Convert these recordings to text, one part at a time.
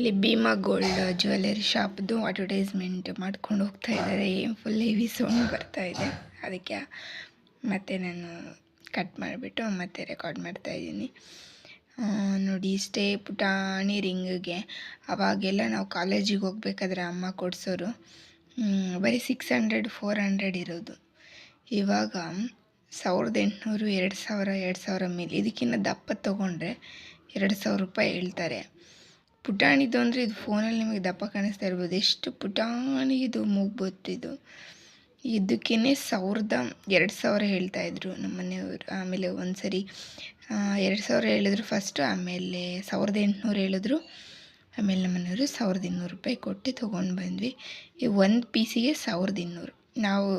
ಇಲ್ಲಿ Bhima gold jewellery ಶಾಪ್ದು advertisement ಮಾಡ್ಕೊಂಡು ಹೋಗ್ತಾ ಇದ್ದಾರೆ. ಏನು ಫುಲ್ ಹೆವಿ ಸೌಂಡ್ ಬರ್ತಾ ಇದೆ. ಅದಕ್ಕೆ ಮತ್ತೆ ನಾನು ಕಟ್ ಮಾಡಿಬಿಟ್ಟು ಮತ್ತೆ ರೆಕಾರ್ಡ್ ಮಾಡ್ತಾ ಇದ್ದೀನಿ. ನೋಡಿ ಇಷ್ಟೇ ಪುಟಾಣಿ ರಿಂಗಿಗೆ ಅವಾಗೆಲ್ಲ ನಾವು ಕಾಲೇಜಿಗೆ ಹೋಗ್ಬೇಕಾದ್ರೆ ಅಮ್ಮ ಕೊಡ್ಸೋರು ಬರೀ ಸಿಕ್ಸ್ ಹಂಡ್ರೆಡ್ ಫೋರ್ ಹಂಡ್ರೆಡ್ ಇರೋದು. ಇವಾಗ ಸಾವಿರದ ಎಂಟುನೂರು, ಎರಡು ಸಾವಿರ ಎರಡು ಸಾವಿರ ಮೇಲೆ. ಇದಕ್ಕಿಂತ ದಪ್ಪ ತೊಗೊಂಡ್ರೆ ಎರಡು ಸಾವಿರ ರೂಪಾಯಿ ಹೇಳ್ತಾರೆ. ಪುಟಾಣಿದು ಅಂದರೆ ಇದು ಫೋನಲ್ಲಿ ನಿಮಗೆ ದಪ್ಪ ಕಾಣಿಸ್ತಾ ಇರ್ಬೋದು. ಎಷ್ಟು ಪುಟಾಣಿ ಇದು ಮೂಗ್ಬೊತ್ತಿದು ಇದಕ್ಕೇ ಸಾವಿರದ ಎರಡು ಸಾವಿರ ಹೇಳ್ತಾ ಇದ್ರು ನಮ್ಮ ಮನೆಯವರು. ಆಮೇಲೆ ಒಂದು ಸರಿ ಎರಡು ಸಾವಿರ ಹೇಳಿದ್ರು ಫಸ್ಟು ಆಮೇಲೆ ಸಾವಿರದ ಎಂಟುನೂರು ಹೇಳಿದ್ರು. ಆಮೇಲೆ ನಮ್ಮ ಮನೆಯವರು ಸಾವಿರದ ಇನ್ನೂರು ರೂಪಾಯಿ ಕೊಟ್ಟು ತೊಗೊಂಡು ಬಂದ್ವಿ. ಈ ಒಂದು ಪೀಸಿಗೆ ಸಾವಿರದ ಇನ್ನೂರು. ನಾವು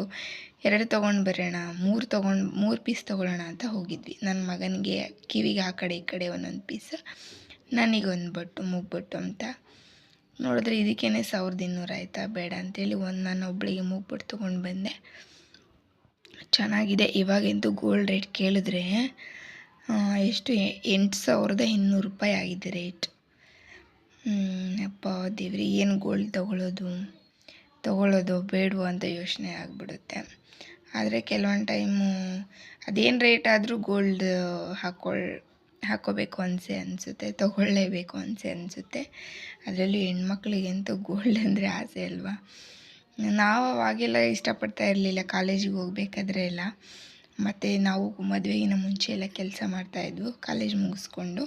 ಎರಡು ತೊಗೊಂಡು ಬರೋಣ, ಮೂರು ತೊಗೊಂಡು, ಮೂರು ಪೀಸ್ ತೊಗೊಳ್ಳೋಣ ಅಂತ ಹೋಗಿದ್ವಿ. ನನ್ನ ಮಗನಿಗೆ ಕಿವಿಗೆ ಆ ಕಡೆ ಈ ಕಡೆ ಒಂದೊಂದು ಪೀಸ್ ನನಗೊಂದು ಬಟ್ಟು ಮೂಗ್ಬಟ್ಟು ಅಂತ. ನೋಡಿದ್ರೆ ಇದಕ್ಕೇ ಸಾವಿರದ ಇನ್ನೂರು ಆಯಿತಾ? ಬೇಡ ಅಂತೇಳಿ ಒಂದು ನಾನು ಒಬ್ಬಳಿಗೆ ಮುಗ್ಬಿಟ್ಟು ತೊಗೊಂಡು ಬಂದೆ. ಚೆನ್ನಾಗಿದೆ. ಇವಾಗಂತೂ ಗೋಲ್ಡ್ ರೇಟ್ ಕೇಳಿದ್ರೆ ಎಷ್ಟು ಎಂಟು ಸಾವಿರದ ಇನ್ನೂರು ರೂಪಾಯಿ ಆಗಿದೆ ರೇಟ್ ಅಪ್ಪ ದೇವ್ರಿ, ಏನು ಗೋಲ್ಡ್ ತಗೊಳ್ಳೋದು ತಗೊಳ್ಳೋದು ಬೇಡವೋ ಅಂತ ಯೋಚನೆ ಆಗಿಬಿಡುತ್ತೆ. ಆದರೆ ಕೆಲವೊಂದು ಟೈಮು ಅದೇನು ರೇಟ್ ಆದರೂ ಗೋಲ್ಡ್ ಹಾಕ್ಕೊಳ್ ಹಾಕ್ಕೋಬೇಕು ಅನಿಸೆ ಅನಿಸುತ್ತೆ, ತೊಗೊಳ್ಳೇಬೇಕು ಅನಿಸೆ ಅನಿಸುತ್ತೆ. ಅದರಲ್ಲೂ ಹೆಣ್ಮಕ್ಳಿಗಂತೂ ಗೋಲ್ಡ್ ಅಂದರೆ ಆಸೆ ಅಲ್ವಾ? ನಾವು ಅವಾಗೆಲ್ಲ ಇಷ್ಟಪಡ್ತಾ ಇರಲಿಲ್ಲ ಕಾಲೇಜಿಗೆ ಹೋಗ್ಬೇಕಾದ್ರೆ ಎಲ್ಲ. ಮತ್ತು ನಾವು ಮದುವೆಗಿನ ಮುಂಚೆ ಎಲ್ಲ ಕೆಲಸ ಮಾಡ್ತಾಯಿದ್ವು ಕಾಲೇಜ್ ಮುಗಿಸ್ಕೊಂಡು.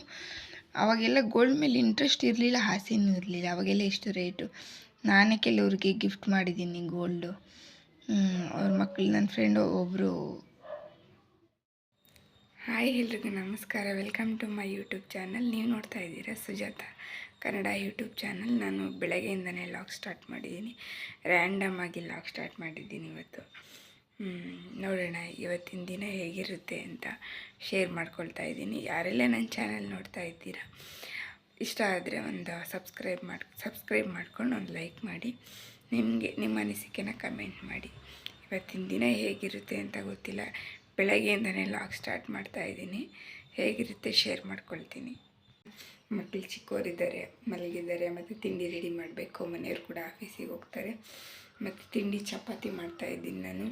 ಅವಾಗೆಲ್ಲ ಗೋಲ್ಡ್ ಮೇಲೆ ಇಂಟ್ರೆಸ್ಟ್ ಇರಲಿಲ್ಲ, ಆಸೆನೂ ಇರಲಿಲ್ಲ. ಅವಾಗೆಲ್ಲ ಎಷ್ಟು ರೇಟು ನಾನೇ ಕೆಲವ್ರಿಗೆ ಗಿಫ್ಟ್ ಮಾಡಿದ್ದೀನಿ ಗೋಲ್ಡು ಅವ್ರ ಮಕ್ಕಳು ನನ್ನ ಫ್ರೆಂಡ್ ಒಬ್ಬರು ಹಾಯ್ ಎಲ್ರಿಗೂ ನಮಸ್ಕಾರ. Welcome to my YouTube channel ನೀವು ನೋಡ್ತಾ ಇದ್ದೀರಾ ಸುಜಾತ ಕನ್ನಡ ಯೂಟ್ಯೂಬ್ ಚಾನಲ್ ನಾನು ಬೆಳಗ್ಗೆಯಿಂದನೇ ಲಾಗ್ ಸ್ಟಾರ್ಟ್ ಮಾಡಿದ್ದೀನಿ. ರ್ಯಾಂಡಮ್ ಆಗಿ ಲಾಗ್ ಸ್ಟಾರ್ಟ್ ಮಾಡಿದ್ದೀನಿ ಇವತ್ತು. ನೋಡೋಣ ಇವತ್ತಿನ ದಿನ ಹೇಗಿರುತ್ತೆ ಅಂತ ಶೇರ್ ಮಾಡ್ಕೊಳ್ತಾ ಇದ್ದೀನಿ. ಯಾರೆಲ್ಲ ನನ್ನ ಚಾನಲ್ ನೋಡ್ತಾ ಇದ್ದೀರಾ, ಇಷ್ಟ ಆದರೆ ಒಂದು ಸಬ್ಸ್ಕ್ರೈಬ್ ಮಾಡಿ ಸಬ್ಸ್ಕ್ರೈಬ್ ಮಾಡ್ಕೊಂಡು ಒಂದು ಲೈಕ್ ಮಾಡಿ. ನಿಮಗೆ, ನಿಮ್ಮ ಅನಿಸಿಕೆನ ಕಮೆಂಟ್ ಮಾಡಿ. ಇವತ್ತಿನ ದಿನ ಹೇಗಿರುತ್ತೆ ಅಂತ ಗೊತ್ತಿಲ್ಲ. ಬೆಳಗ್ಗೆಯಿಂದನೇ ಲಾಗ್ ಸ್ಟಾರ್ಟ್ ಮಾಡ್ತಾ ಇದ್ದೀನಿ. ಹೇಗಿರುತ್ತೆ ಶೇರ್ ಮಾಡ್ಕೊಳ್ತೀನಿ. ಮಕ್ಕಳು ಚಿಕ್ಕೋರಿದ್ದಾರೆ, ಮಲಗಿದ್ದಾರೆ, ಮತ್ತು ತಿಂಡಿ ರೆಡಿ ಮಾಡಬೇಕು. ಮನೆಯವರು ಕೂಡ ಆಫೀಸಿಗೆ ಹೋಗ್ತಾರೆ. ಮತ್ತು ತಿಂಡಿ ಚಪಾತಿ ಮಾಡ್ತಾ ಇದ್ದೀನಿ ನಾನು.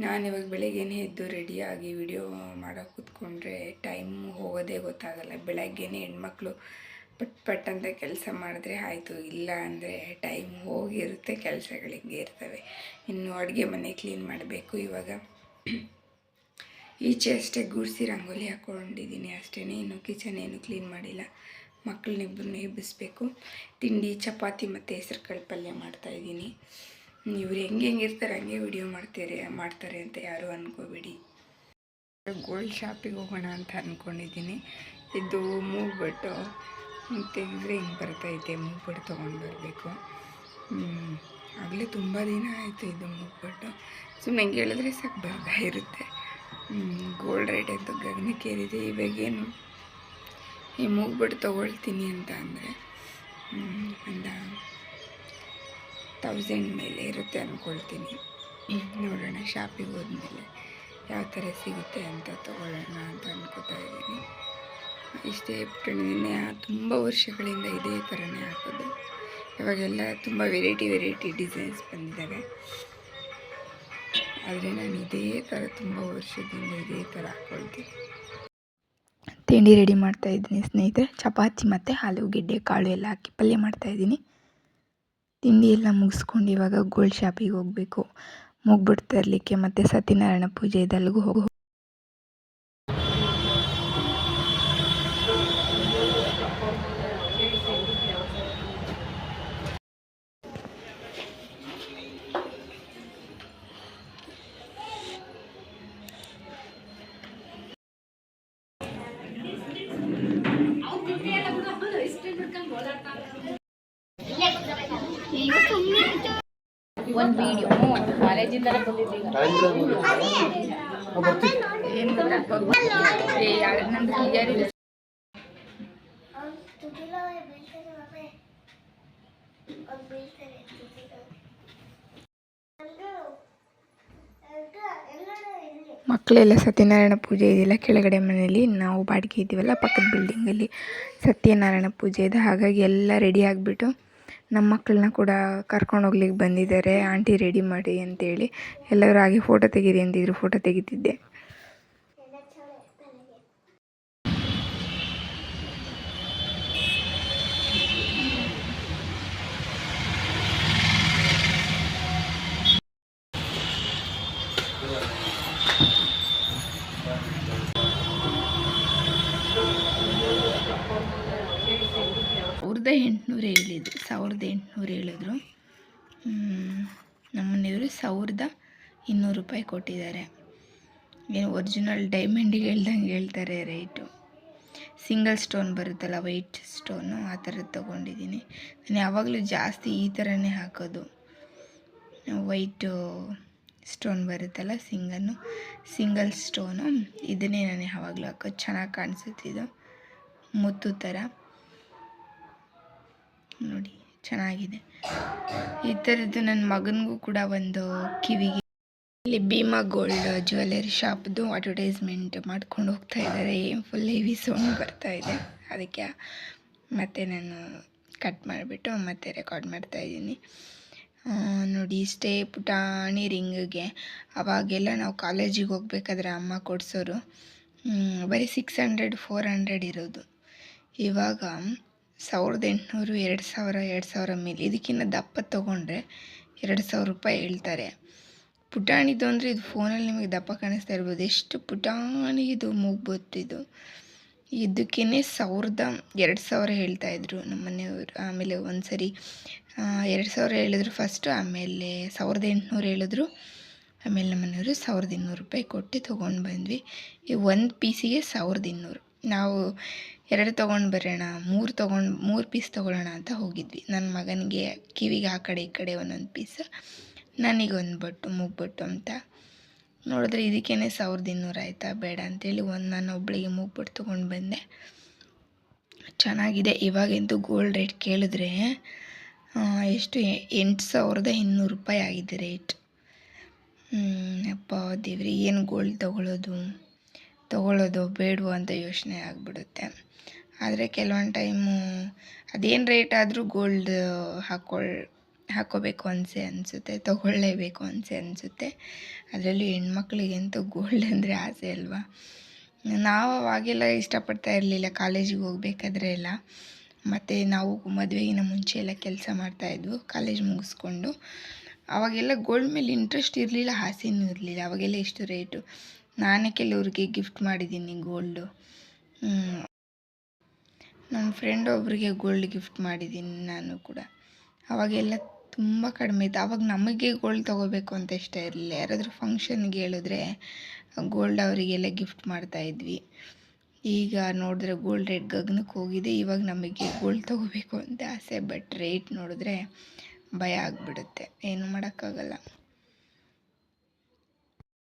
ನಾನು ಇವಾಗ ಬೆಳಗ್ಗೆನೇ ಎದ್ದು ರೆಡಿಯಾಗಿ ವಿಡಿಯೋ ಮಾಡೋಕೆ ಕೂತ್ಕೊಂಡ್ರೆ ಟೈಮ್ ಹೋಗೋದೇ ಗೊತ್ತಾಗಲ್ಲ. ಬೆಳಗ್ಗೆನೇ ಹೆಣ್ಮಕ್ಳು ಪಟ್ ಪಟ್ ಅಂತ ಕೆಲಸ ಮಾಡಿದ್ರೆ ಆಯಿತು. ಇಲ್ಲ ಅಂದರೆ ಟೈಮ್ ಹೋಗಿರುತ್ತೆ ಕೆಲಸಗಳಿಗೆ ಇರ್ತವೆ. ಇನ್ನು ಅಡುಗೆ ಮನೆ ಕ್ಲೀನ್ ಮಾಡಬೇಕು ಇವಾಗ. ಈಚೆ ಅಷ್ಟೇ ಗುಡಿಸಿ ರಂಗೋಲಿ ಹಾಕ್ಕೊಂಡಿದ್ದೀನಿ ಅಷ್ಟೇ ಇನ್ನು ಕಿಚನ್ ಏನು ಕ್ಲೀನ್ ಮಾಡಿಲ್ಲ. ಮಕ್ಕಳನ್ನಿಬ್ಬರನ್ನ ಎಬ್ಬಿಸ್ಬೇಕು. ತಿಂಡಿ, ಚಪಾತಿ ಮತ್ತು ಹೆಸರು ಕಾಳು ಪಲ್ಯ ಮಾಡ್ತಾಯಿದ್ದೀನಿ ಇವ್ರು ಹೆಂಗೆ ಹೆಂಗಿರ್ತಾರೆ ಹಂಗೆ ವಿಡಿಯೋ ಮಾಡ್ತಾರೆ ಮಾಡ್ತಾರೆ ಅಂತ ಯಾರೂ ಅಂದ್ಕೋಬೇಡಿ ಗೋಲ್ಡ್ ಶಾಪಿಗೆ ಹೋಗೋಣ ಅಂತ ಅಂದ್ಕೊಂಡಿದ್ದೀನಿ ಇದು ಮೂಗ್ಬಿಟ್ಟು ತೆಗೆದ್ರೆ ಹಿಂಗೆ ಬರ್ತೈತೆ ಮೂಗ್ಬಿಟ್ಟು ತೊಗೊಂಡು ಬರಬೇಕು. ಆಗಲೇ ತುಂಬ ದಿನ ಆಯಿತು ಇದು ಮೂಗ್ಬಿಟ್ಟು. ಸುಮ್ಮನೆ ಹೆಂಗೆ ಹೇಳಿದ್ರೆ ಸಾಕು ಬರ್ತಾ ಇರುತ್ತೆ. ಗೋಲ್ಡ್ ರೇಟ್ ಅಂತೂ ಗಗನಕ್ಕೇರಿದೆ ಇವಾಗೇನು ಈ ಮೂಗ್ಬಿಟ್ಟು ತೊಗೊಳ್ತೀನಿ ಅಂತ ಅಂದರೆ ಒಂದು ತೌಸಂಡ್ ಮೇಲೆ ಇರುತ್ತೆ ಅಂದ್ಕೊಳ್ತೀನಿ ನೋಡೋಣ ಶಾಪಿಗೆ ಹೋದ್ಮೇಲೆ ಯಾವ ಥರ ಸಿಗುತ್ತೆ ಅಂತ ತೊಗೊಳ್ಳೋಣ ಅಂತ ಅಂದ್ಕೋತಾ ಇದ್ದೀನಿ. ಇಷ್ಟೇ ನಿನ್ನೆ ತುಂಬ ವರ್ಷಗಳಿಂದ ಇದೇ ಥರನೇ ಹಾಕೋದು. ಇವಾಗೆಲ್ಲ ತುಂಬ ವೆರೈಟಿ ವೆರೈಟಿ ಡಿಸೈನ್ಸ್ ಬಂದಿದ್ದಾವೆ. ಆದರೆ ನಾನು ಇದೇ ಥರ ತುಂಬ ವರ್ಷದಿಂದ ಇದೇ ಥರ ಹಾಕ್ಕೊಳ್ತೀನಿ ತಿಂಡಿ ರೆಡಿ ಮಾಡ್ತಾ ಇದ್ದೀನಿ ಸ್ನೇಹಿತರೆ. ಚಪಾತಿ ಮತ್ತು ಆಲೂಗೆಡ್ಡೆ ಕಾಳು ಎಲ್ಲ ಹಾಕಿ ಪಲ್ಯ ಮಾಡ್ತಾ ಇದ್ದೀನಿ. ತಿಂಡಿ ಎಲ್ಲ ಮುಗಿಸ್ಕೊಂಡು ಇವಾಗ ಗೋಲ್ಡ್ ಶಾಪಿಗೆ ಹೋಗಬೇಕು. ಮುಗ್ಬಿಟ್ಟು ಇರಲಿಕ್ಕೆ ಮತ್ತು ಸತ್ಯನಾರಾಯಣ ಪೂಜೆ ಇದೆ ಅಲ್ಲಿಗೂ ಹೋಗಿ ಒಂದು ವಿಡಿಯೋ ಕಾಲೇಜಿಂದ ಮಕ್ಕಳೆಲ್ಲ ಸತ್ಯನಾರಾಯಣ ಪೂಜೆ ಇದೆಯಲ್ಲ ಕೆಳಗಡೆ ಮನೆಯಲ್ಲಿ. ನಾವು ಬಾಡಿಗೆ ಇದ್ದೀವಲ್ಲ ಪಕ್ಕದ ಬಿಲ್ಡಿಂಗಲ್ಲಿ ಸತ್ಯನಾರಾಯಣ ಪೂಜೆ ಇದೆ. ಹಾಗಾಗಿ ಎಲ್ಲ ರೆಡಿ ಆಗಿಬಿಟ್ಟು ನಮ್ಮ ಮಕ್ಕಳನ್ನ ಕೂಡ ಕರ್ಕೊಂಡು ಹೋಗ್ಲಿಕ್ಕೆ ಬಂದಿದ್ದಾರೆ. ಆಂಟಿ ರೆಡಿ ಮಾಡಿ ಅಂತೇಳಿ ಎಲ್ಲರೂ ಹಾಗೆ ಫೋಟೋ ತೆಗೀರಿ ಅಂತಿದ್ರು ಫೋಟೋ ತೆಗಿತಿದ್ದೆ. ಸಾವಿರದ ಎಂಟುನೂರು ಹೇಳಿದ್ರು, ಸಾವಿರದ ಎಂಟುನೂರು ಹೇಳಿದ್ರು. ನಮ್ಮನೆಯವರು ಸಾವಿರದ ಇನ್ನೂರು ರೂಪಾಯಿ ಕೊಟ್ಟಿದ್ದಾರೆ. ಏನು ಒರಿಜಿನಲ್ ಡೈಮಂಡಿಗೆ ಹೇಳ್ದಂಗೆ ಹೇಳ್ತಾರೆ ರೇಟು ಸಿಂಗಲ್ ಸ್ಟೋನ್ ಬರುತ್ತಲ್ಲ ವೈಟ್ ಸ್ಟೋನು ಆ ಥರದ್ದು ತೊಗೊಂಡಿದ್ದೀನಿ. ನಾನು ಯಾವಾಗಲೂ ಜಾಸ್ತಿ ಈ ಥರನೇ ಹಾಕೋದು. ವೈಟು ಸ್ಟೋನ್ ಬರುತ್ತಲ್ಲ ಸಿಂಗನ್ನು ಸಿಂಗಲ್ ಸ್ಟೋನು ಇದನ್ನೇ ನಾನು ಯಾವಾಗಲೂ ಹಾಕೋದು. ಚೆನ್ನಾಗಿ ಕಾಣಿಸುತ್ತಿದ್ದು ಮುತ್ತು ಥರ. ನೋಡಿ, ಚೆನ್ನಾಗಿದೆ. ಈ ಥರದ್ದು ನನ್ನ ಮಗನಿಗೂ ಕೂಡ ಒಂದು ಕಿವಿಗೆ. ಇಲ್ಲಿ ಭೀಮಾ ಗೋಲ್ಡ್ ಜ್ಯುವೆಲರಿ ಶಾಪ್ದು ಅಡ್ವರ್ಟೈಸ್ಮೆಂಟ್ ಮಾಡ್ಕೊಂಡು ಹೋಗ್ತಾ ಇದ್ದಾರೆ. ಫುಲ್ ಹೆವಿ ಸೌಂಡ್ ಬರ್ತಾ ಇದೆ. ಅದಕ್ಕೆ ಮತ್ತೆ ನಾನು ಕಟ್ ಮಾಡಿಬಿಟ್ಟು ಮತ್ತೆ ರೆಕಾರ್ಡ್ ಮಾಡ್ತಾ ಇದ್ದೀನಿ. ನೋಡಿ, ಇಷ್ಟೇ ಪುಟಾಣಿ ರಿಂಗಿಗೆ. ಅವಾಗೆಲ್ಲ ನಾವು ಕಾಲೇಜಿಗೆ ಹೋಗ್ಬೇಕಾದ್ರೆ ಅಮ್ಮ ಕೊಡ್ಸೋರು. ಬರೀ ಸಿಕ್ಸ್ ಹಂಡ್ರೆಡ್ ಫೋರ್ ಹಂಡ್ರೆಡ್ ಇರೋದು. ಇವಾಗ ಸಾವಿರದ ಎಂಟುನೂರು, ಎರಡು ಸಾವಿರ ಎರಡು ಸಾವಿರ ಮೇಲೆ. ಇದಕ್ಕಿಂತ ದಪ್ಪ ತೊಗೊಂಡ್ರೆ ಎರಡು ಸಾವಿರ ರೂಪಾಯಿ ಹೇಳ್ತಾರೆ. ಪುಟಾಣಿದು ಅಂದರೆ ಇದು ಫೋನಲ್ಲಿ ನಿಮಗೆ ದಪ್ಪ ಕಾಣಿಸ್ತಾ ಇರ್ಬೋದು. ಎಷ್ಟು ಪುಟಾಣಿ ಇದು ಮೂಗ್ಬೊತ್ತಿದು ಇದಕ್ಕೇ ಸಾವಿರದ ಎರಡು ಸಾವಿರ ಹೇಳ್ತಾಯಿದ್ರು ನಮ್ಮ ಮನೆಯವರು. ಆಮೇಲೆ ಒಂದು ಸರಿ ಎರಡು ಸಾವಿರ ಹೇಳಿದ್ರು ಫಸ್ಟು ಆಮೇಲೆ ಸಾವಿರದ ಎಂಟುನೂರು ಹೇಳಿದ್ರು. ಆಮೇಲೆ ನಮ್ಮ ಮನೆಯವರು ಸಾವಿರದ ಇನ್ನೂರು ರೂಪಾಯಿ ಕೊಟ್ಟು ತೊಗೊಂಡು ಬಂದ್ವಿ. ಈ ಒಂದು ಪೀಸಿಗೆ ಸಾವಿರದ ಇನ್ನೂರು. ನಾವು ಎರಡು ತೊಗೊಂಡು ಬರೋಣ, ಮೂರು ತೊಗೊಂಡು, ಮೂರು ಪೀಸ್ ತೊಗೊಳ್ಳೋಣ ಅಂತ ಹೋಗಿದ್ವಿ. ನನ್ನ ಮಗನಿಗೆ ಕಿವಿಗೆ ಆ ಕಡೆ ಈ ಕಡೆ ಒಂದೊಂದು ಪೀಸ್ ನನಗೊಂದು ಬಟ್ಟು ಮೂಗ್ಬೊಟ್ಟು ಅಂತ. ನೋಡಿದ್ರೆ ಇದಕ್ಕೇ ಸಾವಿರದ ಇನ್ನೂರು ಆಯಿತಾ? ಬೇಡ ಅಂತೇಳಿ ಒಂದು ನಾನು ಒಬ್ಬಳಿಗೆ ಮುಗ್ಬಿಟ್ಟು ತೊಗೊಂಡು ಬಂದೆ. ಚೆನ್ನಾಗಿದೆ. ಇವಾಗಂತೂ ಗೋಲ್ಡ್ ರೇಟ್ ಕೇಳಿದ್ರೆ ಎಷ್ಟು ಎಂಟು ಸಾವಿರದ ಇನ್ನೂರು ರೂಪಾಯಿ ಆಗಿದೆ ರೇಟ್ ಅಪ್ಪ ದೇವ್ರಿ, ಏನು ಗೋಲ್ಡ್ ತೊಗೊಳ್ಳೋದು ತೊಗೊಳ್ಳೋದು ಬೇಡವೋ ಅಂತ ಯೋಚನೆ ಆಗಿಬಿಡುತ್ತೆ. ಆದರೆ ಕೆಲವೊಂದು ಟೈಮು ಅದೇನು ರೇಟ್ ಆದರೂ ಗೋಲ್ಡ್ ಹಾಕ್ಕೊಳ್ ಹಾಕ್ಕೋಬೇಕು ಅನಿಸೆ ಅನಿಸುತ್ತೆ, ತೊಗೊಳ್ಳೇಬೇಕು ಅನಿಸೆ ಅನಿಸುತ್ತೆ. ಅದರಲ್ಲೂ ಹೆಣ್ಮಕ್ಳಿಗಂತೂ ಗೋಲ್ಡ್ ಅಂದರೆ ಆಸೆ ಅಲ್ವಾ? ನಾವು ಅವಾಗೆಲ್ಲ ಇಷ್ಟಪಡ್ತಾ ಇರಲಿಲ್ಲ, ಕಾಲೇಜಿಗೆ ಹೋಗ್ಬೇಕಾದ್ರೆ ಎಲ್ಲ. ಮತ್ತು ನಾವು ಮದುವೆಗಿನ ಮುಂಚೆ ಎಲ್ಲ ಕೆಲಸ ಮಾಡ್ತಾಯಿದ್ವು ಕಾಲೇಜ್ ಮುಗಿಸ್ಕೊಂಡು. ಅವಾಗೆಲ್ಲ ಗೋಲ್ಡ್ ಮೇಲೆ ಇಂಟ್ರೆಸ್ಟ್ ಇರಲಿಲ್ಲ, ಆಸೆನೂ ಇರಲಿಲ್ಲ. ಅವಾಗೆಲ್ಲ ಎಷ್ಟು ರೇಟು ನಾನೇ ಕೆಲವ್ರಿಗೆ ಗಿಫ್ಟ್ ಮಾಡಿದ್ದೀನಿ ಗೋಲ್ಡು ನನ್ನ ಫ್ರೆಂಡ್ ಒಬ್ಬರಿಗೆ ಗೋಲ್ಡ್ ಗಿಫ್ಟ್ ಮಾಡಿದ್ದೀನಿ ನಾನು ಕೂಡ. ಅವಾಗೆಲ್ಲ ತುಂಬ ಕಡಿಮೆ ಇತ್ತು. ಅವಾಗ ನಮಗೆ ಗೋಲ್ಡ್ ತೊಗೋಬೇಕು ಅಂತ ಇಷ್ಟ ಇರಲಿಲ್ಲ. ಯಾರಾದರೂ ಫಂಕ್ಷನ್ಗೆ ಹೇಳಿದ್ರೆ ಗೋಲ್ಡ್ ಅವರಿಗೆಲ್ಲ ಗಿಫ್ಟ್ ಮಾಡ್ತಾ ಇದ್ವಿ. ಈಗ ನೋಡಿದ್ರೆ ಗೋಲ್ಡ್ ರೇಟ್ ಗಗನಕ್ಕೆ ಹೋಗಿದೆ. ಇವಾಗ ನಮಗೆ ಗೋಲ್ಡ್ ತೊಗೋಬೇಕು ಅಂತ ಆಸೆ ಬಟ್ ರೇಟ್ ನೋಡಿದ್ರೆ ಭಯ ಆಗಿಬಿಡುತ್ತೆ. ಏನು ಮಾಡೋಕ್ಕಾಗಲ್ಲ.